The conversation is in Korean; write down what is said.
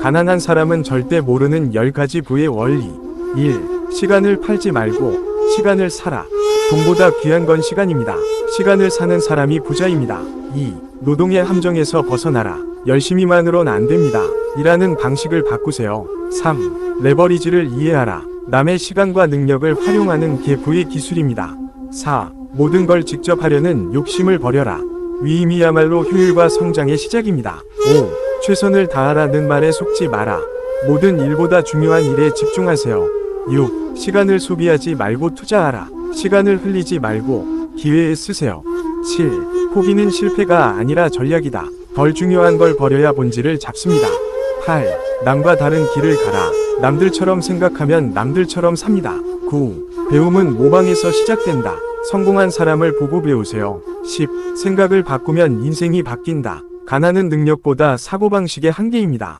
가난한 사람은 절대 모르는 10가지 부의 원리. 1. 시간을 팔지 말고 시간을 사라. 돈보다 귀한 건 시간입니다. 시간을 사는 사람이 부자입니다. 2. 노동의 함정에서 벗어나라. 열심히만으론 안 됩니다. 일하는 방식을 바꾸세요. 3. 레버리지를 이해하라. 남의 시간과 능력을 활용하는 게 부의 기술입니다. 4. 모든 걸 직접 하려는 욕심을 버려라. 위임이야말로 효율과 성장의 시작입니다. 5. 최선을 다하라는 말에 속지 마라. 모든 일보다 중요한 일에 집중하세요. 6. 시간을 소비하지 말고 투자하라. 시간을 흘리지 말고 기회에 쓰세요. 7. 포기는 실패가 아니라 전략이다. 덜 중요한 걸 버려야 본질을 잡습니다. 8. 남과 다른 길을 가라. 남들처럼 생각하면 남들처럼 삽니다. 9. 배움은 모방에서 시작된다. 성공한 사람을 보고 배우세요. 10. 생각을 바꾸면 인생이 바뀐다. 가난은 능력보다 사고방식의 한계입니다.